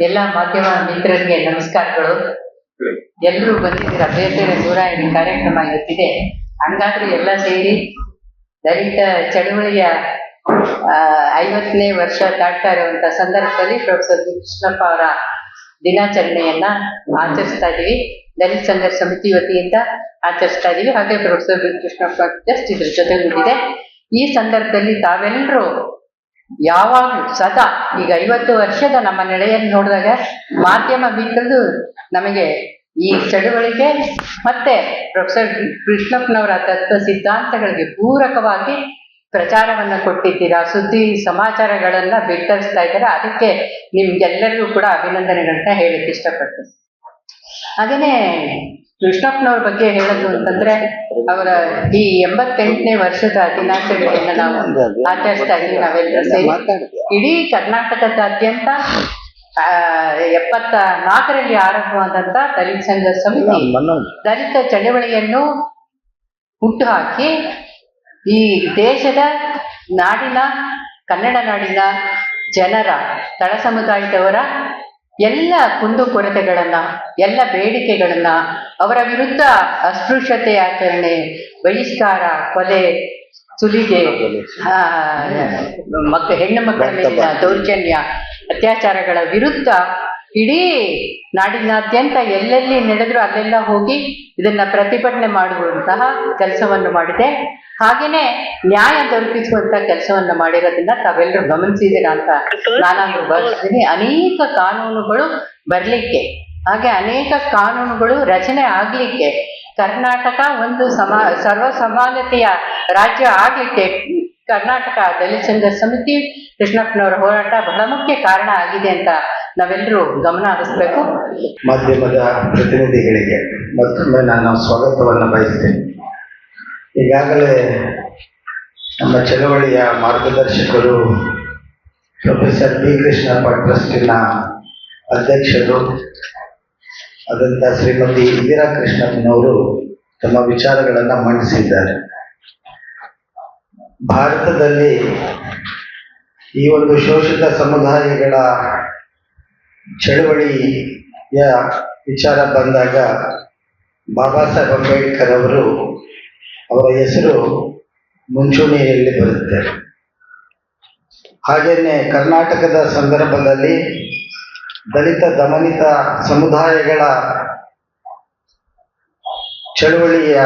ಎಲ್ಲ ಮಾಧ್ಯಮ ಮಿತ್ರರಿಗೆ ನಮಸ್ಕಾರಗಳು. ಎಲ್ಲರೂ ಬಂದಿದ್ದೀರ? ಬೇರೆ ಬೇರೆ ದೂರ ಈ ಕಾರ್ಯಕ್ರಮ ಇವತ್ತಿದೆ ಹಂಗಾದ್ರೆ ಎಲ್ಲ ಸೇರಿ ದಲಿತ ಚಳುವಳಿಯ ಐವತ್ತನೇ ವರ್ಷ ದಾಟ್ತಾ ಇರುವಂತ ಸಂದರ್ಭದಲ್ಲಿ ಪ್ರೊಫೆಸರ್. ಕೃಷ್ಣಪ್ಪ ಅವರ ದಿನಾಚರಣೆಯನ್ನ ಆಚರಿಸ್ತಾ ಇದೀವಿ ದಲಿತ ಸಂಘರ್ಷ ಸಮಿತಿ ವತಿಯಿಂದ ಆಚರಿಸ್ತಾ ಇದೀವಿ ಹಾಗೆ ಪ್ರೊಫೆಸರ್. ಕೃಷ್ಣಪ್ಪ ಜಸ್ಟ್ ಇದ್ರ ಜೊತೆಗೂಡಿದೆ. ಈ ಸಂದರ್ಭದಲ್ಲಿ ತಾವೆಲ್ಲರೂ ಯಾವಾಗ್ಲೂ ಸದಾ ಈಗ ಐವತ್ತು ವರ್ಷದ ನಮ್ಮ ನೆಲೆಯನ್ನು ನೋಡಿದಾಗ ಮಾಧ್ಯಮ ಮಿತ್ರರು ನಮಗೆ ಈ ಚಳುವಳಿಗೆ ಮತ್ತೆ ಪ್ರೊಫೆಸರ್ ಕೃಷ್ಣಪ್ಪನವರ ತತ್ವ ಸಿದ್ಧಾಂತಗಳಿಗೆ ಪೂರಕವಾಗಿ ಪ್ರಚಾರವನ್ನು ಕೊಟ್ಟಿದ್ದೀರಾ? ಸುದ್ದಿ ಸಮಾಚಾರಗಳನ್ನ ಬಿತ್ತರಿಸ್ತಾ ಇದ್ದಾರೆ? ಅದಕ್ಕೆ ನಿಮ್ಗೆಲ್ಲರಿಗೂ ಕೂಡ ಅಭಿನಂದನೆಗಳನ್ನ ಹೇಳಕ್ ಇಷ್ಟಪಡ್ತೀನಿ. ಹಾಗೇನೆ ಕೃಷ್ಣಪ್ಪನವ್ರ ಬಗ್ಗೆ ಹೇಳೋದು ಅಂತಂದ್ರೆ ಅವರ ಈ ಎಂಬತ್ತೆಂಟನೇ ವರ್ಷದ ದಿನಾಚರಣೆಯನ್ನ ನಾವು ಆಚರಿಸ್ತಾ ಇದೀವಿ ನಾವೆಲ್ಲರೂ ಸೇರಿ. ಇಡೀ ಕರ್ನಾಟಕದಾದ್ಯಂತ ಎಪ್ಪತ್ತ ನಾಲ್ಕರಲ್ಲಿ ಆರಂಭವಾದಂತ ದಲಿತ ಸಂಘ ಸಮಿತಿ ದಲಿತ ಚಳವಳಿಯನ್ನು ಹುಟ್ಟುಹಾಕಿ ಈ ದೇಶದ ನಾಡಿನ ಕನ್ನಡ ನಾಡಿನ ಜನರ ತಳ ಸಮುದಾಯದವರ ಎಲ್ಲ ಕುಂದುಕೊರತೆಗಳನ್ನ ಎಲ್ಲ ಬೇಡಿಕೆಗಳನ್ನ ಅವರ ವಿರುದ್ಧ ಅಸ್ಪೃಶ್ಯತೆ ಆಚರಣೆ ಬಹಿಷ್ಕಾರ ಕೊಲೆ ಸುಲಿಗೆ ಮಕ್ಕ ಹೆಣ್ಣು ಮಕ್ಕಳ ಮೇಲಿನ ದೌರ್ಜನ್ಯ ಅತ್ಯಾಚಾರಗಳ ವಿರುದ್ಧ ಇಡೀ ನಾಡಿನಾದ್ಯಂತ ಎಲ್ಲೆಲ್ಲಿ ನಡೆದ್ರು ಅಲ್ಲೆಲ್ಲ ಹೋಗಿ ಇದನ್ನ ಪ್ರತಿಭಟನೆ ಮಾಡುವಂತಹ ಕೆಲಸವನ್ನು ಮಾಡಿದೆ. ಹಾಗೇನೆ ನ್ಯಾಯ ದೊರಕಿಸುವಂತ ಕೆಲಸವನ್ನ ಮಾಡಿರೋದನ್ನ ತಾವೆಲ್ಲರೂ ಗಮನಿಸಿದ್ದೀರಾ ಅಂತ ನಾನು ಭಾವಿಸ್ತೀನಿ. ಅನೇಕ ಕಾನೂನುಗಳು ಬರ್ಲಿಕ್ಕೆ, ಹಾಗೆ ಅನೇಕ ಕಾನೂನುಗಳು ರಚನೆ ಆಗ್ಲಿಕ್ಕೆ ಕರ್ನಾಟಕ ಒಂದು ಸಮಾ ಸರ್ವ ಸಮಾನತೆಯ ರಾಜ್ಯ ಆಗ್ಲಿಕ್ಕೆ ಕರ್ನಾಟಕ ದಲಿತ ಸಂಘ ಸಮಿತಿ ಕೃಷ್ಣಪ್ಪನವರ ಹೋರಾಟ ಬಹಳ ಮುಖ್ಯ ಕಾರಣ ಆಗಿದೆ ಅಂತ ನಾವೆಲ್ಲರೂ ಗಮನ ಹರಿಸ್ಬೇಕು. ಮಾಧ್ಯಮದ ಪ್ರತಿನಿಧಿಗಳಿಗೆ ಮತ್ತೊಮ್ಮೆ ನಾನು ಸ್ವಾಗತವನ್ನು ಬಯಸ್ತೇನೆ. ಈಗಾಗಲೇ ನಮ್ಮ ಚಳವಳಿಯ ಮಾರ್ಗದರ್ಶಕರು ಪ್ರೊಫೆಸರ್ ಬಿ ಕೃಷ್ಣಪ್ಪ ಟ್ರಸ್ಟಿನ ಅಧ್ಯಕ್ಷರು ಅದಂತ ಶ್ರೀಮತಿ ಇಂದಿರಾ ಕೃಷ್ಣಪ್ಪನವರು ತಮ್ಮ ವಿಚಾರಗಳನ್ನು ಮಂಡಿಸಿದ್ದಾರೆ. ಭಾರತದಲ್ಲಿ ಈ ಒಂದು ಶೋಷಿತ ಸಮುದಾಯಗಳ ಚಳವಳಿಯ ವಿಚಾರ ಬಂದಾಗ ಬಾಬಾ ಸಾಹೇಬ್ ಅಂಬೇಡ್ಕರ್ ಅವರು ಅವರ ಹೆಸರು ಮುಂಚೂಣಿಯಲ್ಲಿ ಬರುತ್ತೆ. ಹಾಗೆಯೇ ಕರ್ನಾಟಕದ ಸಂದರ್ಭದಲ್ಲಿ ದಲಿತ ದಮನಿತ ಸಮುದಾಯಗಳ ಚಳವಳಿಯ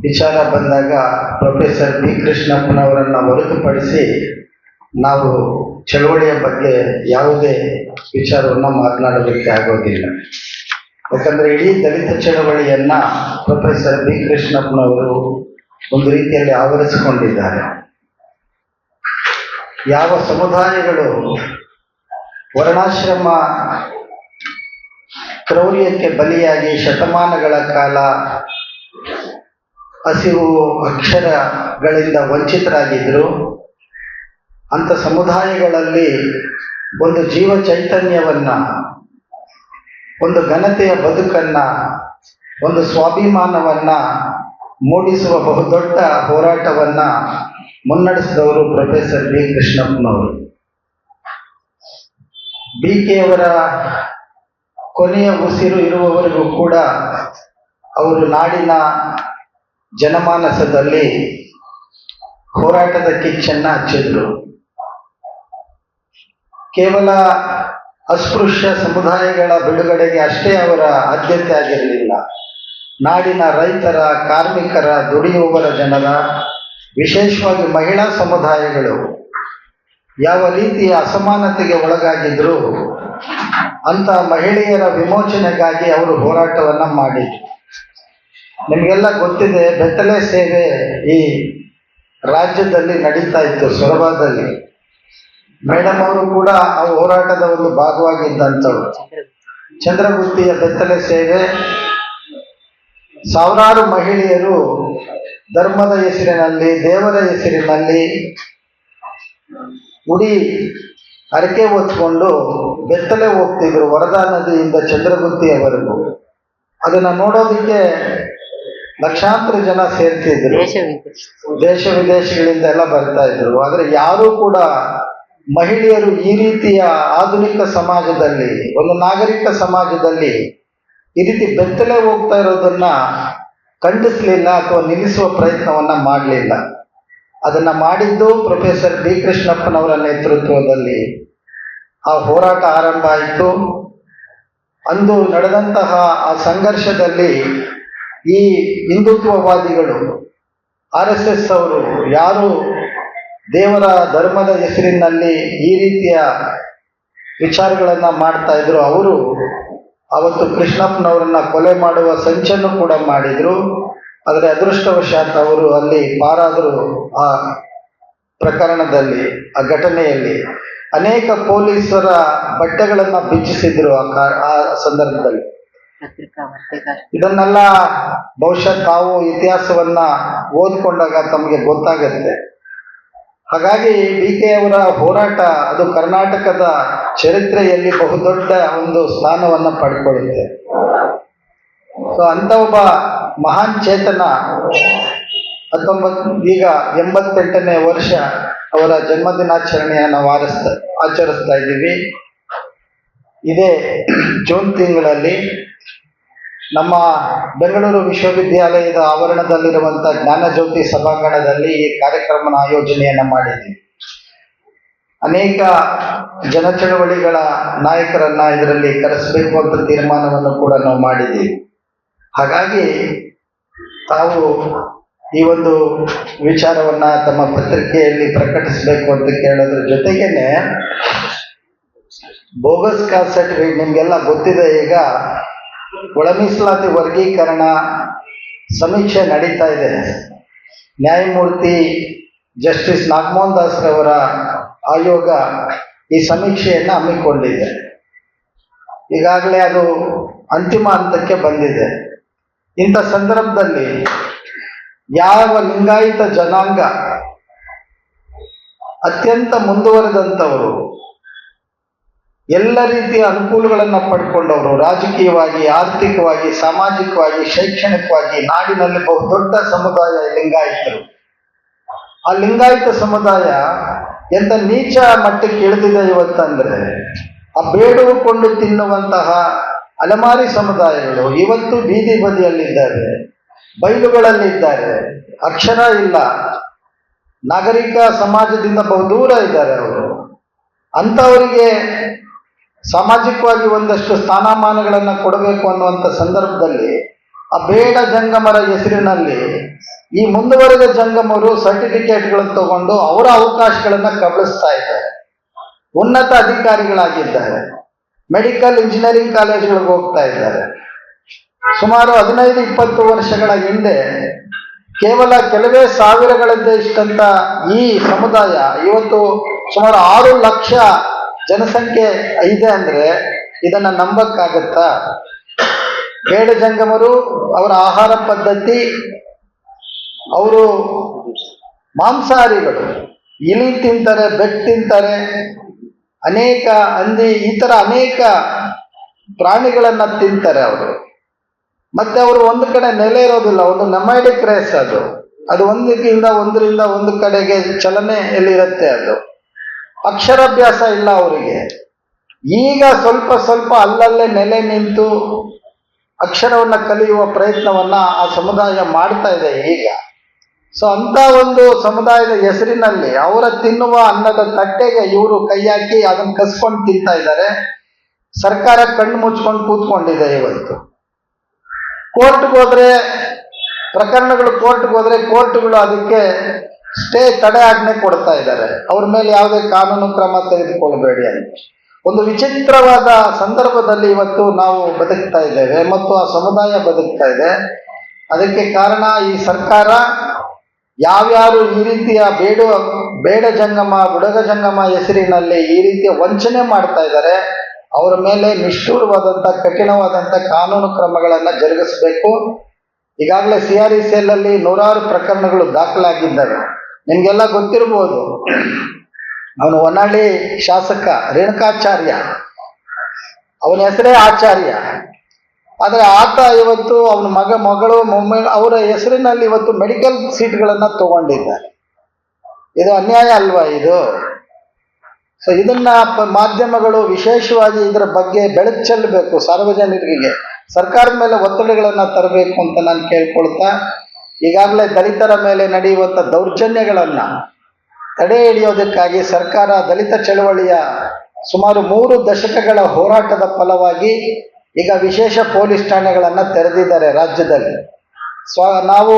ವಿಚಾರ ಬಂದಾಗ ಪ್ರೊಫೆಸರ್ ಬಿ ಕೃಷ್ಣಪ್ಪನವರನ್ನು ಹೊರತುಪಡಿಸಿ ನಾವು ಚಳವಳಿಯ ಬಗ್ಗೆ ಯಾವುದೇ ವಿಚಾರವನ್ನು ಮಾತನಾಡಲಿಕ್ಕೆ ಆಗೋದಿಲ್ಲ. ಯಾಕಂದ್ರೆ ಇಡೀ ದಲಿತ ಚಳವಳಿಯನ್ನ ಪ್ರೊಫೆಸರ್ ಬಿ ಕೃಷ್ಣಪ್ಪನವರು ಒಂದು ರೀತಿಯಲ್ಲಿ ಆವರಿಸಿಕೊಂಡಿದ್ದಾರೆ. ಯಾವ ಸಮುದಾಯಗಳು ವರ್ಣಾಶ್ರಮ ಕ್ರೌರ್ಯಕ್ಕೆ ಬಲಿಯಾಗಿ ಶತಮಾನಗಳ ಕಾಲ ಹಸಿವು ಅಕ್ಷರಗಳಿಂದ ವಂಚಿತರಾಗಿದ್ದರು ಅಂಥ ಸಮುದಾಯಗಳಲ್ಲಿ ಒಂದು ಜೀವ ಚೈತನ್ಯವನ್ನು, ಒಂದು ಘನತೆಯ ಬದುಕನ್ನು, ಒಂದು ಸ್ವಾಭಿಮಾನವನ್ನು ಮೂಡಿಸುವ ಬಹುದೊಡ್ಡ ಹೋರಾಟವನ್ನು ಮುನ್ನಡೆಸಿದವರು ಪ್ರೊಫೆಸರ್ ಬಿ ಕೃಷ್ಣಪ್ಪನವರು. ಬಿ ಕೆ ಅವರ ಕೊನೆಯ ಉಸಿರು ಇರುವವರೆಗೂ ಕೂಡ ಅವರು ನಾಡಿನ ಜನಮಾನಸದಲ್ಲಿ ಹೋರಾಟದ ಕಿಚ್ಚನ್ನ ಹಚ್ಚಿದ್ರು. ಕೇವಲ ಅಸ್ಪೃಶ್ಯ ಸಮುದಾಯಗಳ ಬಿಡುಗಡೆಗೆ ಅಷ್ಟೇ ಅವರ ಆದ್ಯತೆ ಆಗಿರಲಿಲ್ಲ. ನಾಡಿನ ರೈತರ, ಕಾರ್ಮಿಕರ, ದುಡಿಯುವವರ ಜನರ, ವಿಶೇಷವಾಗಿ ಮಹಿಳಾ ಸಮುದಾಯಗಳು ಯಾವ ರೀತಿಯ ಅಸಮಾನತೆಗೆ ಒಳಗಾಗಿದ್ರು ಅಂತ ಮಹಿಳೆಯರ ವಿಮೋಚನೆಗಾಗಿ ಅವರು ಹೋರಾಟವನ್ನ ಮಾಡಿದ್ರು. ನಿಮಗೆಲ್ಲ ಗೊತ್ತಿದೆ, ಬೆತ್ತಲೆ ಸೇವೆ ಈ ರಾಜ್ಯದಲ್ಲಿ ನಡೀತಾ ಇತ್ತು, ಸೊರಬದಲ್ಲಿ. ಮೇಡಮ್ ಅವರು ಕೂಡ ಆ ಹೋರಾಟದ ಒಂದು ಭಾಗವಾಗಿದ್ದಂಥವ್ರು. ಚಂದ್ರಗುತ್ತಿಯ ಬೆತ್ತಲೆ ಸೇವೆ, ಸಾವಿರಾರು ಮಹಿಳೆಯರು ಧರ್ಮದ ಹೆಸರಿನಲ್ಲಿ, ದೇವರ ಹೆಸರಿನಲ್ಲಿ ಉಡಿ ಹರಕೆ ಹೊತ್ಕೊಂಡು ಬೆತ್ತಲೆ ಹೋಗ್ತಿದ್ರು, ವರದಾ ನದಿಯಿಂದ ಚಂದ್ರಗುತ್ತಿಯವರೆಗೂ. ಅದನ್ನ ನೋಡೋದಕ್ಕೆ ಲಕ್ಷಾಂತರ ಜನ ಸೇರ್ತಿದ್ರು. ದೇಶ ವಿದೇಶ ವಿದೇಶಗಳಿಂದ ಎಲ್ಲ ಬರ್ತಾ ಇದ್ರು. ಆದ್ರೆ ಯಾರು ಕೂಡ ಮಹಿಳೆಯರು ಈ ರೀತಿಯ ಆಧುನಿಕ ಸಮಾಜದಲ್ಲಿ, ಒಂದು ನಾಗರಿಕ ಸಮಾಜದಲ್ಲಿ ಈ ರೀತಿ ಬೆತ್ತಲೆ ಹೋಗ್ತಾ ಇರೋದನ್ನ ಖಂಡಿಸ್ಲಿಲ್ಲ ಅಥವಾ ನಿಲ್ಲಿಸುವ ಪ್ರಯತ್ನವನ್ನ ಮಾಡಲಿಲ್ಲ. ಅದನ್ನ ಮಾಡಿದ್ದು ಪ್ರೊಫೆಸರ್ ಡಿ ಕೃಷ್ಣಪ್ಪನವರ ನೇತೃತ್ವದಲ್ಲಿ. ಆ ಹೋರಾಟ ಆರಂಭ ಆಯಿತು. ಅಂದು ನಡೆದಂತಹ ಆ ಸಂಘರ್ಷದಲ್ಲಿ ಈ ಹಿಂದುತ್ವವಾದಿಗಳು ಆರ್ ಎಸ್ ಎಸ್ ಅವರು ಯಾರು ದೇವರ ಧರ್ಮದ ಹೆಸರಿನಲ್ಲಿ ಈ ರೀತಿಯ ವಿಚಾರಗಳನ್ನು ಮಾಡ್ತಾ ಇದ್ರು, ಅವರು ಅವತ್ತು ಕೃಷ್ಣಪ್ಪನವರನ್ನ ಕೊಲೆ ಮಾಡುವ ಸಂಚನ್ನು ಕೂಡ ಮಾಡಿದ್ರು. ಆದರೆ ಅದೃಷ್ಟವಶಾತ್ ಅವರು ಅಲ್ಲಿ ಪಾರಾದರು ಆ ಪ್ರಕರಣದಲ್ಲಿ, ಆ ಘಟನೆಯಲ್ಲಿ. ಅನೇಕ ಪೊಲೀಸರ ಬಟ್ಟೆಗಳನ್ನು ಬಿಚ್ಚಿಸಿದ್ರು ಆ ಸಂದರ್ಭದಲ್ಲಿ. ಇದನ್ನೆಲ್ಲ ಬಹುಶಃ ತಾವು ಇತಿಹಾಸವನ್ನ ಓದ್ಕೊಂಡಾಗ ತಮಗೆ ಗೊತ್ತಾಗತ್ತೆ. ಹಾಗಾಗಿ ಡಿ ಕೆ ಅವರ ಹೋರಾಟ ಅದು ಕರ್ನಾಟಕದ ಚರಿತ್ರೆಯಲ್ಲಿ ಬಹುದೊಡ್ಡ ಒಂದು ಸ್ಥಾನವನ್ನ ಪಡ್ಕೊಳ್ಳುತ್ತೆ. ಸೊ ಅಂತ ಒಬ್ಬ ಮಹಾನ್ ಚೇತನ ಹತ್ತೊಂಬತ್, ಈಗ ಎಂಬತ್ತೆಂಟನೇ ವರ್ಷ ಅವರ ಜನ್ಮದಿನಾಚರಣೆಯನ್ನು ನಾವು ಆರಿಸ್ತಾ ಆಚರಿಸ್ತಾ ಇದ್ದೀವಿ. ಇದೇ ಜೂನ್ ತಿಂಗಳಲ್ಲಿ ನಮ್ಮ ಬೆಂಗಳೂರು ವಿಶ್ವವಿದ್ಯಾಲಯದ ಆವರಣದಲ್ಲಿರುವಂಥ ಜ್ಞಾನಜ್ಯೋತಿ ಸಭಾಂಗಣದಲ್ಲಿ ಈ ಕಾರ್ಯಕ್ರಮನ ಆಯೋಜನೆಯನ್ನು ಮಾಡಿದ್ವಿ. ಅನೇಕ ಜನ ಜನಚಳವಳಿಗಳ ನಾಯಕರನ್ನ ಇದರಲ್ಲಿ ಕರೆಸಬೇಕು ಅಂತ ತೀರ್ಮಾನವನ್ನು ಕೂಡ ನಾವು ಮಾಡಿದ್ದೀವಿ ಹಾಗಾಗಿ ತಾವು ಈ ಒಂದು ವಿಚಾರವನ್ನ ತಮ್ಮ ಪತ್ರಿಕೆಯಲ್ಲಿ ಪ್ರಕಟಿಸಬೇಕು ಅಂತ ಕೇಳೋದ್ರ ಜೊತೆಗೇನೆ ಬೋಗಸ್ ಕಾಸ್ಟ್ ಸರ್ಟಿಫಿಕೇಟ್ ನಿಮ್ಗೆಲ್ಲ ಗೊತ್ತಿದೆ ಈಗ ಒಳ ಮೀಸಲಾತಿ ವರ್ಗೀಕರಣ ಸಮೀಕ್ಷೆ ನಡೀತಾ ಇದೆ. ನ್ಯಾಯಮೂರ್ತಿ ಜಸ್ಟಿಸ್ ನಾಗಮೋಹನ್ ದಾಸ್ ರವರ ಆಯೋಗ ಈ ಸಮೀಕ್ಷೆಯನ್ನು ಹಮ್ಮಿಕೊಂಡಿದೆ. ಈಗಾಗಲೇ ಅದು ಅಂತಿಮ ಹಂತಕ್ಕೆ ಬಂದಿದೆ. ಇಂಥ ಸಂದರ್ಭದಲ್ಲಿ ಯಾವ ಲಿಂಗಾಯತ ಜನಾಂಗ ಅತ್ಯಂತ ಮುಂದುವರೆದಂಥವರು ಎಲ್ಲ ರೀತಿಯ ಅನುಕೂಲಗಳನ್ನು ಪಡ್ಕೊಂಡವರು, ರಾಜಕೀಯವಾಗಿ, ಆರ್ಥಿಕವಾಗಿ, ಸಾಮಾಜಿಕವಾಗಿ, ಶೈಕ್ಷಣಿಕವಾಗಿ, ನಾಡಿನಲ್ಲಿ ಬಹುದೊಡ್ಡ ಸಮುದಾಯ ಲಿಂಗಾಯತರು. ಆ ಲಿಂಗಾಯತ ಸಮುದಾಯ ಎಂತ ನೀಚ ಮಟ್ಟಕ್ಕೆ ಇಳಿದಿದೆ ಇವತ್ತಂದ್ರೆ, ಆ ಬೇಡುಕೊಂಡು ತಿನ್ನುವಂತಹ ಅಲೆಮಾರಿ ಸಮುದಾಯಗಳು ಇವತ್ತು ಬೀದಿ ಬದಿಯಲ್ಲಿದ್ದಾರೆ, ಬೈಲುಗಳಲ್ಲಿದ್ದಾರೆ, ಅಕ್ಷರ ಇಲ್ಲ. ನಾಗರಿಕ ಸಮಾಜದಿಂದ ಬಹುದೂರ ಇದ್ದಾರೆ ಅವರು. ಅಂಥವರಿಗೆ ಸಾಮಾಜಿಕವಾಗಿ ಒಂದಷ್ಟು ಸ್ಥಾನಮಾನಗಳನ್ನು ಕೊಡಬೇಕು ಅನ್ನುವಂಥ ಸಂದರ್ಭದಲ್ಲಿ ಆ ಬೇಡ ಜಂಗಮರ ಹೆಸರಿನಲ್ಲಿ ಈ ಮುಂದುವರೆದ ಜಂಗಮರು ಸರ್ಟಿಫಿಕೇಟ್ಗಳನ್ನು ತಗೊಂಡು ಅವರ ಅವಕಾಶಗಳನ್ನು ಕಬಳಿಸ್ತಾ ಇದ್ದಾರೆ. ಉನ್ನತ ಅಧಿಕಾರಿಗಳಾಗಿದ್ದಾರೆ. ಮೆಡಿಕಲ್ ಇಂಜಿನಿಯರಿಂಗ್ ಕಾಲೇಜ್ಗಳಿಗೆ ಹೋಗ್ತಾ ಇದ್ದಾರೆ. ಸುಮಾರು ಹದಿನೈದು ಇಪ್ಪತ್ತು ವರ್ಷಗಳ ಹಿಂದೆ ಕೇವಲ ಕೆಲವೇ ಸಾವಿರಗಳಿಂದ ಇಷ್ಟಂತ ಈ ಸಮುದಾಯ ಇವತ್ತು ಸುಮಾರು ಆರು ಲಕ್ಷ ಜನಸಂಖ್ಯೆ ಇದೆ ಅಂದ್ರೆ ಇದನ್ನ ನಂಬಕ್ಕಾಗತ್ತಾ? ಬೇಡ ಜಂಗಮರು, ಅವರ ಆಹಾರ ಪದ್ಧತಿ, ಅವರು ಮಾಂಸಾಹಾರಿಗಳು. ಇಲಿ ತಿಂತಾರೆ, ಬೆಟ್ ತಿಂತಾರೆ, ಅನೇಕ ಹಂದಿ, ಈ ತರ ಅನೇಕ ಪ್ರಾಣಿಗಳನ್ನ ತಿಂತಾರೆ ಅವರು. ಮತ್ತೆ ಅವರು ಒಂದು ಕಡೆ ನೆಲೆ ಇರೋದಿಲ್ಲ, ಒಂದು ನಮೈಡಿಕ್ ರೇಸ್ ಅದು. ಅದು ಒಂದಕ್ಕಿಂತ ಒಂದರಿಂದ ಒಂದು ಕಡೆಗೆ ಚಲನೆಯಲ್ಲಿ ಇರುತ್ತೆ ಅದು. ಅಕ್ಷರಾಭ್ಯಾಸ ಇಲ್ಲ ಅವರಿಗೆ. ಈಗ ಸ್ವಲ್ಪ ಸ್ವಲ್ಪ ಅಲ್ಲಲ್ಲೇ ನೆಲೆ ನಿಂತು ಅಕ್ಷರವನ್ನು ಕಲಿಯುವ ಪ್ರಯತ್ನವನ್ನ ಆ ಸಮುದಾಯ ಮಾಡ್ತಾ ಇದೆ ಈಗ. ಸೊ ಅಂತ ಒಂದು ಸಮುದಾಯದ ಹೆಸರಿನಲ್ಲಿ ಅವರ ತಿನ್ನುವ ಅನ್ನದ ತಟ್ಟೆಗೆ ಇವರು ಕೈ ಹಾಕಿ ಅದನ್ನು ಕಸ್ಕೊಂಡು ತಿಂತಾ ಇದ್ದಾರೆ. ಸರ್ಕಾರ ಕಣ್ಣು ಮುಚ್ಕೊಂಡು ಕೂತ್ಕೊಂಡಿದೆ ಇವತ್ತು. ಕೋರ್ಟ್ಗೆ ಹೋದ್ರೆ, ಪ್ರಕರಣಗಳು ಕೋರ್ಟ್ಗೆ ಹೋದ್ರೆ ಕೋರ್ಟ್ಗಳು ಅದಕ್ಕೆ ಸ್ಟೇ ತಡೆ ಆಜ್ಞೆ ಕೊಡ್ತಾ ಇದ್ದಾರೆ. ಅವ್ರ ಮೇಲೆ ಯಾವುದೇ ಕಾನೂನು ಕ್ರಮ ತೆಗೆದುಕೊಳ್ಬೇಡಿ ಅಂತ. ಒಂದು ವಿಚಿತ್ರವಾದ ಸಂದರ್ಭದಲ್ಲಿ ಇವತ್ತು ನಾವು ಬದುಕ್ತಾ ಇದ್ದೇವೆ ಮತ್ತು ಆ ಸಮುದಾಯ ಬದುಕ್ತಾ ಇದೆ. ಅದಕ್ಕೆ ಕಾರಣ ಈ ಸರ್ಕಾರ ಯಾವ್ಯಾರು ಈ ರೀತಿಯ ಬೇಡ ಬೇಡ ಜಂಗಮ ಬುಡಗ ಜಂಗಮ ಹೆಸರಿನಲ್ಲಿ ಈ ರೀತಿಯ ವಂಚನೆ ಮಾಡ್ತಾ ಇದ್ದಾರೆ. ಅವರ ಮೇಲೆ ನಿಷ್ಠೂರವಾದಂಥ ಕಠಿಣವಾದಂಥ ಕಾನೂನು ಕ್ರಮಗಳನ್ನು ಜರುಗಿಸಬೇಕು. ಈಗಾಗಲೇ ಸಿ ಆರ್ ಇ ಅಲ್ಲಿ ನೂರಾರು ಪ್ರಕರಣಗಳು ದಾಖಲಾಗಿದ್ದಾವೆ. ನಿಮಗೆಲ್ಲ ಗೊತ್ತಿರ್ಬೋದು. ಅವನು ಹೊನ್ನಾಳಿ ಶಾಸಕ ರೇಣುಕಾಚಾರ್ಯ. ಅವನ ಹೆಸರೇ ಆಚಾರ್ಯ. ಆದರೆ ಆತ ಇವತ್ತು ಅವನ ಮಗ, ಮಗಳು ಮೊಮ್ಮ ಅವರ ಹೆಸರಿನಲ್ಲಿ ಇವತ್ತು ಮೆಡಿಕಲ್ ಸೀಟ್ಗಳನ್ನು ತಗೊಂಡಿದ್ದಾರೆ. ಇದು ಅನ್ಯಾಯ ಅಲ್ವಾ ಇದು? ಸೊ ಇದನ್ನ ಮಾಧ್ಯಮಗಳು ವಿಶೇಷವಾಗಿ ಇದರ ಬಗ್ಗೆ ಬೆಳಕು ಚೆಲ್ಲಬೇಕು ಸಾರ್ವಜನಿಕರಿಗೆ. ಸರ್ಕಾರದ ಮೇಲೆ ಒತ್ತಡಗಳನ್ನು ತರಬೇಕು ಅಂತ ನಾನು ಕೇಳ್ಕೊಳ್ತಾ ಈಗಾಗಲೇ ದಲಿತರ ಮೇಲೆ ನಡೆಯುವಂಥ ದೌರ್ಜನ್ಯಗಳನ್ನು ತಡೆ ಹಿಡಿಯೋದಕ್ಕಾಗಿ ಸರ್ಕಾರ ದಲಿತ ಚಳವಳಿಯ ಸುಮಾರು ಮೂರು ದಶಕಗಳ ಹೋರಾಟದ ಫಲವಾಗಿ ಈಗ ವಿಶೇಷ ಪೊಲೀಸ್ ಠಾಣೆಗಳನ್ನು ತೆರೆದಿದ್ದಾರೆ ರಾಜ್ಯದಲ್ಲಿ. ಸ್ವ, ನಾವು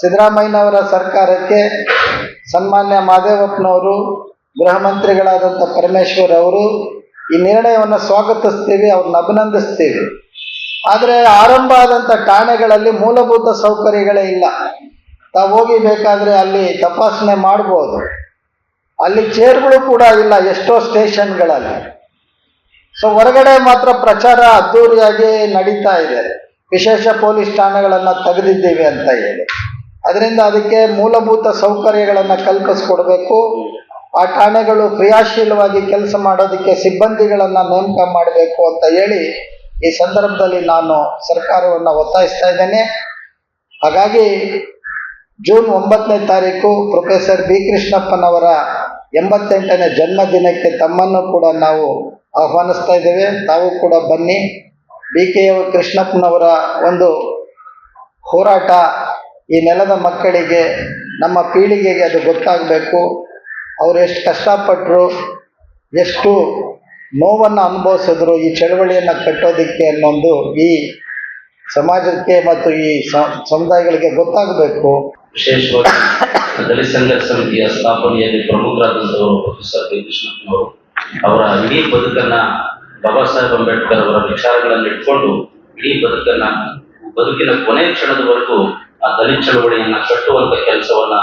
ಸಿದ್ದರಾಮಯ್ಯನವರ ಸರ್ಕಾರಕ್ಕೆ ಸನ್ಮಾನ್ಯ ಮಾದೇವಪ್ಪನವರು, ಗೃಹ ಮಂತ್ರಿಗಳಾದಂಥ ಪರಮೇಶ್ವರ್ ಅವರು ಈ ನಿರ್ಣಯವನ್ನು ಸ್ವಾಗತಿಸ್ತೀವಿ, ಅವ್ರನ್ನ ಅಭಿನಂದಿಸ್ತೀವಿ. ಆದರೆ ಆರಂಭ ಆದಂಥ ಠಾಣೆಗಳಲ್ಲಿ ಮೂಲಭೂತ ಸೌಕರ್ಯಗಳೇ ಇಲ್ಲ. ತಾವು ಹೋಗಿ ಬೇಕಾದರೆ ಅಲ್ಲಿ ತಪಾಸಣೆ ಮಾಡ್ಬೋದು. ಅಲ್ಲಿ ಚೇರ್ಗಳು ಕೂಡ ಇಲ್ಲ, ಎಷ್ಟೋ ಸ್ಟೇಷನ್ಗಳಲ್ಲಿ. ಸೊ ಹೊರಗಡೆ ಮಾತ್ರ ಪ್ರಚಾರ ಅದ್ದೂರಿಯಾಗಿ ನಡೀತಾ ಇದೆ. ವಿಶೇಷ ಪೊಲೀಸ್ ಠಾಣೆಗಳನ್ನು ತೆಗೆದಿದ್ದೀವಿ ಅಂತ ಹೇಳಿ. ಅದರಿಂದ ಅದಕ್ಕೆ ಮೂಲಭೂತ ಸೌಕರ್ಯಗಳನ್ನು ಕಲ್ಪಿಸ್ಕೊಡ್ಬೇಕು. ಆ ಠಾಣೆಗಳು ಕ್ರಿಯಾಶೀಲವಾಗಿ ಕೆಲಸ ಮಾಡೋದಕ್ಕೆ ಸಿಬ್ಬಂದಿಗಳನ್ನು ನೇಮಕ ಮಾಡಬೇಕು ಅಂತ ಹೇಳಿ ಈ ಸಂದರ್ಭದಲ್ಲಿ ನಾನು ಸರ್ಕಾರವನ್ನು ಒತ್ತಾಯಿಸ್ತಾ ಇದ್ದೇನೆ. ಹಾಗಾಗಿ ಜೂನ್ ಒಂಬತ್ತನೇ ತಾರೀಕು ಪ್ರೊಫೆಸರ್ ಬಿ ಕೃಷ್ಣಪ್ಪನವರ ಎಂಬತ್ತೆಂಟನೇ ಜನ್ಮದಿನಕ್ಕೆ ತಮ್ಮನ್ನು ಕೂಡ ನಾವು ಆಹ್ವಾನಿಸ್ತಾ ಇದ್ದೇವೆ. ತಾವು ಕೂಡ ಬನ್ನಿ. ಬಿ ಕೆ ಕೃಷ್ಣಪ್ಪನವರ ಒಂದು ಹೋರಾಟ ಈ ನೆಲದ ಮಕ್ಕಳಿಗೆ, ನಮ್ಮ ಪೀಳಿಗೆಗೆ ಅದು ಗೊತ್ತಾಗಬೇಕು. ಅವರು ಎಷ್ಟು ಕಷ್ಟಪಟ್ಟರು ಎಷ್ಟು ನೋವನ್ನು ಅನುಭವಿಸಿದ್ರು, ಈ ಚಳವಳಿಯನ್ನು ಕಟ್ಟೋದಕ್ಕೆ ಅನ್ನೊಂದು ಈ ಸಮಾಜಕ್ಕೆ ಮತ್ತು ಈ ಸಮುದಾಯಗಳಿಗೆ ಗೊತ್ತಾಗಬೇಕು. ವಿಶೇಷವಾಗಿ ದಲಿತ ಸಂಘರ್ಷ ಸಮಿತಿಯ ಸ್ಥಾಪನೆಯಲ್ಲಿ ಪ್ರಮುಖರಾದಂಥವರು ಪ್ರೊಫೆಸರ್ ಕೃಷ್ಣಪ್ಪನವರು ಅವರ ಇಡೀ ಬದುಕನ್ನ ಬಾಬಾ ಸಾಹೇಬ್ ಅಂಬೇಡ್ಕರ್ ಅವರ ವಿಚಾರಗಳನ್ನು ಇಟ್ಕೊಂಡು ಇಡೀ ಬದುಕನ್ನ, ಬದುಕಿನ ಕೊನೆ ಕ್ಷಣದವರೆಗೂ ಆ ದಲಿತ ಚಳವಳಿಯನ್ನ ಕಟ್ಟುವಂತ ಕೆಲಸವನ್ನ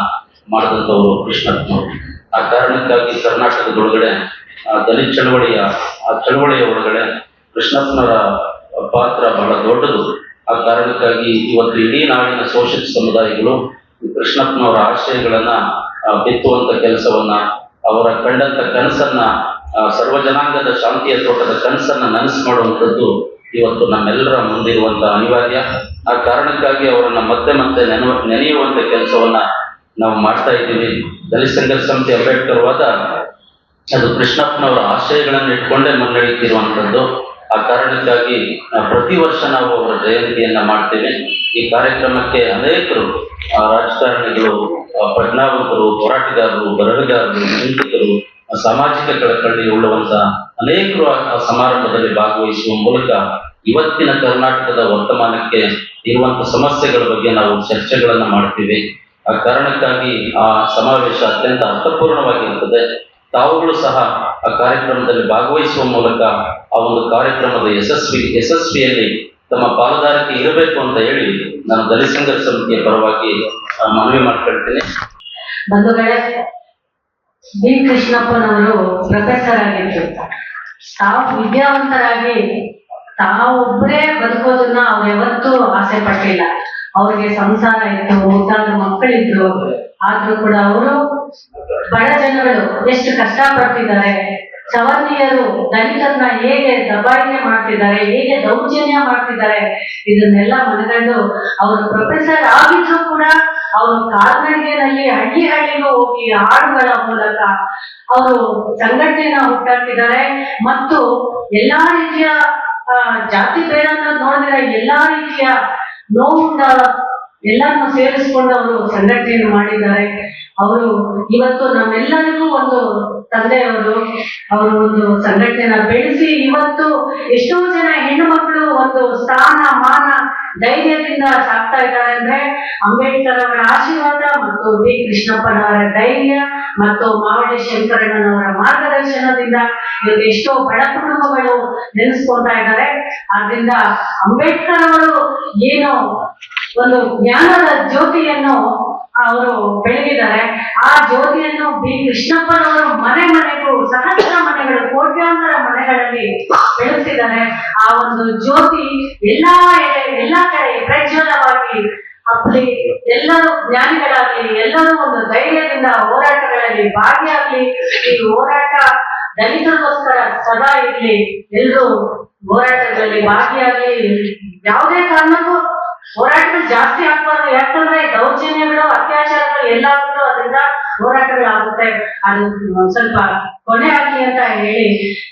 ಮಾಡಿದಂಥವರು ಕೃಷ್ಣಪ್ಪನವರು ಆ ಕಾರಣಕ್ಕಾಗಿ ಕರ್ನಾಟಕದೊಳಗಡೆ ಆ ದಲಿತ ಚಳವಳಿಯ, ಆ ಚಳವಳಿಯ ಒಳಗಡೆ ಕೃಷ್ಣಪ್ಪನವರ ಪಾತ್ರ ಬಹಳ ದೊಡ್ಡದು. ಆ ಕಾರಣಕ್ಕಾಗಿ ಇವತ್ತು ಇಡೀ ನಾಡಿನ ಶೋಷಿತ ಸಮುದಾಯಗಳು ಕೃಷ್ಣಪ್ಪನವರ ಆಶಯಗಳನ್ನ ಬಿತ್ತುವಂತ ಕೆಲಸವನ್ನ, ಅವರ ಕಂಡಂತ ಕನಸನ್ನ ಸರ್ವ ಜನಾಂಗದ ಶಾಂತಿಯ ತೋಟದ ಕನಸನ್ನ ನನಸು ಮಾಡುವಂಥದ್ದು ಇವತ್ತು ನಮ್ಮೆಲ್ಲರ ಮುಂದಿರುವಂತ ಅನಿವಾರ್ಯ. ಆ ಕಾರಣಕ್ಕಾಗಿ ಅವರನ್ನ ಮತ್ತೆ ಮತ್ತೆ ನೆನವ, ನೆನೆಯುವಂತ ಕೆಲಸವನ್ನ ನಾವು ಮಾಡ್ತಾ ಇದ್ದೀವಿ. ದಲಿತ ಸಂಘರ್ಷ ಸಮಿತಿ ಅಂಬೇಡ್ಕರ್ ವಾದ ಅದು ಕೃಷ್ಣಪ್ಪನವರ ಆಶಯಗಳನ್ನು ಇಟ್ಕೊಂಡೇ ಮುನ್ನಡೆಯುತ್ತಿರುವಂಥದ್ದು ಆ ಕಾರಣಕ್ಕಾಗಿ ಪ್ರತಿ ವರ್ಷ ನಾವು ಅವರ ಜಯಂತಿಯನ್ನ ಮಾಡ್ತೇವೆ. ಈ ಕಾರ್ಯಕ್ರಮಕ್ಕೆ ಅನೇಕರು ರಾಜಕಾರಣಿಗಳು ಪ್ರಜ್ಞಾವಂತರು ಹೋರಾಟಗಾರರು ಬರಹಗಾರರು ಚಿಂತಕರು ಸಾಮಾಜಿಕ ಕಳಕಳಿ ಉಳ್ಳುವಂತಹ ಅನೇಕರು ಆ ಸಮಾರಂಭದಲ್ಲಿ ಭಾಗವಹಿಸುವ ಮೂಲಕ ಇವತ್ತಿನ ಕರ್ನಾಟಕದ ವರ್ತಮಾನಕ್ಕೆ ಇರುವಂತಹ ಸಮಸ್ಯೆಗಳ ಬಗ್ಗೆ ನಾವು ಚರ್ಚೆಗಳನ್ನ ಮಾಡ್ತೀವಿ. ಆ ಕಾರಣಕ್ಕಾಗಿ ಆ ಸಮಾವೇಶ ಅತ್ಯಂತ ಅರ್ಥಪೂರ್ಣವಾಗಿರುತ್ತದೆ ತಾವುಗಳು ಸಹ ಆ ಕಾರ್ಯಕ್ರಮದಲ್ಲಿ ಭಾಗವಹಿಸುವ ಮೂಲಕ ಆ ಒಂದು ಕಾರ್ಯಕ್ರಮದ ಯಶಸ್ವಿ, ಯಶಸ್ವಿಯಲ್ಲಿ ತಮ್ಮ ಪಾಲುದಾರಿಕೆ ಇರಬೇಕು ಅಂತ ಹೇಳಿ ನಾನು ದಲಿತ ಸಂಘರ್ಷ ಸಮಿತಿಯ ಪರವಾಗಿ ಮನವಿ ಮಾಡ್ಕೊಳ್ತೇನೆ. ಬಂಧುಗಳೇ ಕೃಷ್ಣಪ್ಪನವರು ಪ್ರೊಫೆಸರ್ ಆಗಿದ್ರು ತಾವು ವಿದ್ಯಾವಂತರಾಗಿ ತಾವೊಬ್ಬರೇ ಬದುಕೋದನ್ನ ಅವ್ರು ಯಾವತ್ತೂ ಆಸೆ ಪಟ್ಟಿಲ್ಲ. ಅವ್ರಿಗೆ ಸಂಸಾರ ಇತ್ತು, ಮುದ್ದಾದ ಮಕ್ಕಳಿದ್ರು. ಆದ್ರೂ ಕೂಡ ಅವರು ಬಡ ಜನಗಳು ಎಷ್ಟು ಕಷ್ಟ ಪಡ್ತಿದ್ದಾರೆ ಸವರ್ಣೀಯರು ದಲಿತರನ್ನ ಹೇಗೆ ದಬಾಯಿಗೆ ಮಾಡ್ತಿದ್ದಾರೆ, ಹೇಗೆ ದೌರ್ಜನ್ಯ ಮಾಡ್ತಿದ್ದಾರೆ, ಇದನ್ನೆಲ್ಲ ಮನಗಂಡು ಅವರು ಪ್ರೊಫೆಸರ್ ಆಗಿದ್ರು ಕೂಡ ಅವರು ಕಾಲ್ನಡಿಗೆನಲ್ಲಿ ಹಳ್ಳಿ ಹಳ್ಳಿಗೂ ಹೋಗಿ ಹಾಡುಗಳ ಮೂಲಕ ಅವರು ಸಂಘಟನೆಯನ್ನ ಹುಟ್ಟಾಕಿದ್ದಾರೆ ಮತ್ತು ಎಲ್ಲಾ ರೀತಿಯ ಜಾತಿ ಜಾತಿ ಅನ್ನೋದು ನೋಡಿದ್ರೆ ಎಲ್ಲಾ ರೀತಿಯ ನೋವುಂಡ ಎಲ್ಲರನ್ನು ಸೇರಿಸ್ಕೊಂಡು ಅವರು ಸಂಘಟನೆಯನ್ನು ಮಾಡಿದ್ದಾರೆ. ಅವರು ಇವತ್ತು ನಮ್ಮೆಲ್ಲರಿಗೂ ಒಂದು ತಂದೆಯವರು, ಅವರು ಒಂದು ಸಂಘಟನೆಯನ್ನ ಬೆಳೆಸಿ ಇವತ್ತು ಎಷ್ಟೋ ಜನ ಹೆಣ್ಣು ಮಕ್ಕಳು ಒಂದು ಸ್ಥಾನ, ಮಾನ ಧೈರ್ಯದಿಂದ ಸಾಕ್ತಾ ಇದ್ದಾರೆ ಅಂದ್ರೆ ಅಂಬೇಡ್ಕರ್ ಅವರ ಆಶೀರ್ವಾದ ಮತ್ತು ವಿ ಕೃಷ್ಣಪ್ಪನವರ ಧೈರ್ಯ ಮತ್ತು ಮಾವಳ್ಳಿ ಶಂಕರಣ್ಣನವರ ಮಾರ್ಗದರ್ಶನದಿಂದ ಇವತ್ತು ಎಷ್ಟೋ ಬಡ ಕುಟುಂಬಗಳು ನೆನೆಸ್ಕೊಂತಾ ಇದ್ದಾರೆ. ಆದ್ರಿಂದ ಅಂಬೇಡ್ಕರ್ ಅವರು ಏನು ಒಂದು ಜ್ಞಾನದ ಜ್ಯೋತಿಯನ್ನು ಅವರು ಬೆಳಗಿದ್ದಾರೆ ಆ ಜ್ಯೋತಿಯನ್ನು ಬಿ. ಕೃಷ್ಣಪ್ಪನವರು ಮನೆ ಮನೆಗೂ, ಸಹಸ್ರ ಮನೆಗಳು, ಕೋಟ್ಯಾಂತರ ಮನೆಗಳಲ್ಲಿ ಬೆಳೆಸಿದ್ದಾರೆ. ಆ ಒಂದು ಜ್ಯೋತಿ ಎಲ್ಲಾ ಎಲ್ಲಾ ಕಡೆ ಪ್ರಜ್ವಲವಾಗಿ ಹಬ್ಬಲಿ, ಎಲ್ಲರೂ ಜ್ಞಾನಿಗಳಾಗ್ಲಿ, ಎಲ್ಲರೂ ಒಂದು ಧೈರ್ಯದಿಂದ ಹೋರಾಟಗಳಲ್ಲಿ ಭಾಗಿಯಾಗ್ಲಿ, ಈ ಹೋರಾಟ ದಲಿತರಿಗೋಸ್ಕರ ಸದಾ ಇರ್ಲಿ. ಎಲ್ಲರೂ ಹೋರಾಟಗಳಲ್ಲಿ ಭಾಗಿಯಾಗ್ಲಿ. ಯಾವುದೇ ಕಾರಣಕ್ಕೂ ಹೋರಾಟಗಳು ಜಾಸ್ತಿ ಆಗ್ಬಾರ್ದು. ಯಾಕಂದ್ರೆ ದೌರ್ಜನ್ಯಗಳು, ಅತ್ಯಾಚಾರಗಳು ಎಲ್ಲ ಅದರಿಂದ ಹೋರಾಟಗಳಾಗುತ್ತೆ ಅದು ಸ್ವಲ್ಪ ಕೊನೆ ಆಗ್ಲಿ ಅಂತ ಹೇಳಿ.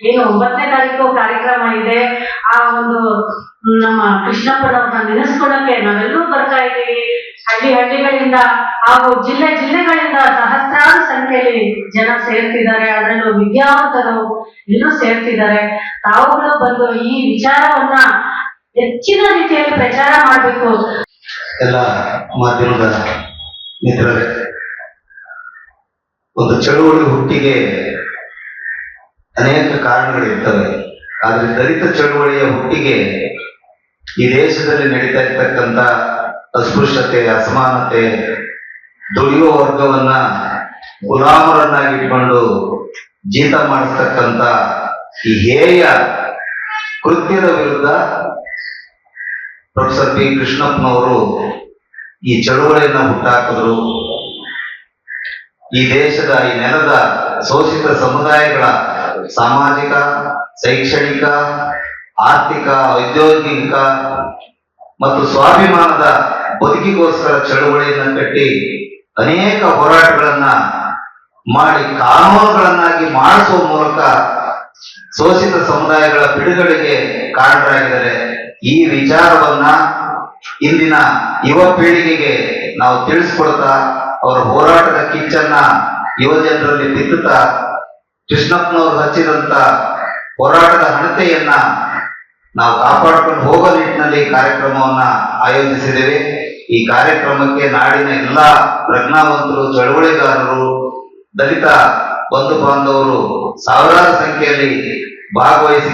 ಏನು ಒಂಬತ್ತನೇ ತಾರೀಕು ಕಾರ್ಯಕ್ರಮ ಇದೆ. ಆ ಒಂದು ನಮ್ಮ ಕೃಷ್ಣಪ್ಪನವ್ರನ್ನ ನೆನೆಸ್ಕೊಳಕ್ಕೆ ನಾವೆಲ್ಲರೂ ಬರ್ತಾ ಇದ್ದೀವಿ. ಹಳ್ಳಿ ಹಳ್ಳಿಗಳಿಂದ ಹಾಗೂ ಜಿಲ್ಲೆ ಜಿಲ್ಲೆಗಳಿಂದ ಸಹಸ್ರಾರು ಸಂಖ್ಯೆಯಲ್ಲಿ ಜನ ಸೇರ್ತಿದ್ದಾರೆ. ಅದರಲ್ಲೂ ವಿದ್ಯಾವಂತರು ಎಲ್ಲರೂ ಸೇರ್ತಿದ್ದಾರೆ. ತಾವುಗಳು ಬಂದು ಈ ವಿಚಾರವನ್ನ ಹೆಚ್ಚಿನ ರೀತಿಯಲ್ಲಿ ಪ್ರಚಾರ ಮಾಡಬೇಕು. ಎಲ್ಲ ಮಾಧ್ಯಮದ ಮಿತ್ರರೇ, ಒಂದು ಚಳುವಳಿ ಹುಟ್ಟಿಗೆ ಅನೇಕ ಕಾರಣಗಳಿರ್ತವೆ ಆದ್ರೆ ದಲಿತ ಚಳುವಳಿಯ ಹುಟ್ಟಿಗೆ ಈ ದೇಶದಲ್ಲಿ ನಡೀತಾ ಇರ್ತಕ್ಕಂಥ ಅಸ್ಪೃಶ್ಯತೆ, ಅಸಮಾನತೆ ದುಡಿಯುವ ವರ್ಗವನ್ನ ಗುಲಾಮರನ್ನಾಗಿಟ್ಕೊಂಡು ಜೀತ ಮಾಡಿಸ್ತಕ್ಕಂಥ ಈ ಹೇಯ ಕೃತ್ಯದ ವಿರುದ್ಧ ಪ್ರೊಫೆಸರ್ ಪಿ ಕೃಷ್ಣಪ್ಪನವರು ಈ ಚಳುವಳಿಯನ್ನ ಹುಟ್ಟಾಕಿದ್ರು. ಈ ದೇಶದ, ಈ ನೆಲದ ಶೋಷಿತ ಸಮುದಾಯಗಳ ಸಾಮಾಜಿಕ, ಶೈಕ್ಷಣಿಕ, ಆರ್ಥಿಕ, ಔದ್ಯೋಗಿಕ ಮತ್ತು ಸ್ವಾಭಿಮಾನದ ಬದುಕಿಗೋಸ್ಕರ ಚಳುವಳಿಯನ್ನ ಕಟ್ಟಿ ಅನೇಕ ಹೋರಾಟಗಳನ್ನ ಮಾಡಿ ಕಾನೂನುಗಳನ್ನಾಗಿ ಮಾಡಿಸುವ ಮೂಲಕ ಶೋಷಿತ ಸಮುದಾಯಗಳ ಬಿಡುಗಡೆಗೆ ಕಾರಣರಾಗಿದ್ದಾರೆ. ಈ ವಿಚಾರವನ್ನ ಇಂದಿನ ಯುವ ಪೀಳಿಗೆಗೆ ನಾವು ತಿಳಿಸ್ಕೊಡ್ತಾ, ಅವರ ಹೋರಾಟದ ಕಿಚ್ಚನ್ನ ಯುವ ಜನರಲ್ಲಿ ಬಿತ್ತುತ್ತಾ, ಕೃಷ್ಣಪ್ಪನವರು ಹಚ್ಚಿದಂತ ಹೋರಾಟದ ಹಣತೆಯನ್ನ ನಾವು ಕಾಪಾಡಿಕೊಂಡು ಹೋಗೋ ನಿಟ್ಟಿನಲ್ಲಿ ಕಾರ್ಯಕ್ರಮವನ್ನ ಆಯೋಜಿಸಿದ್ದೇವೆ. ಈ ಕಾರ್ಯಕ್ರಮಕ್ಕೆ ನಾಡಿನ ಎಲ್ಲಾ ಪ್ರಜ್ಞಾವಂತರು, ಚಳವಳಿಗಾರರು, ದಲಿತ ಬಂಧು ಬಾಂಧವರು ಸಾವಿರಾರು ಸಂಖ್ಯೆಯಲ್ಲಿ ಭಾಗವಹಿಸಿ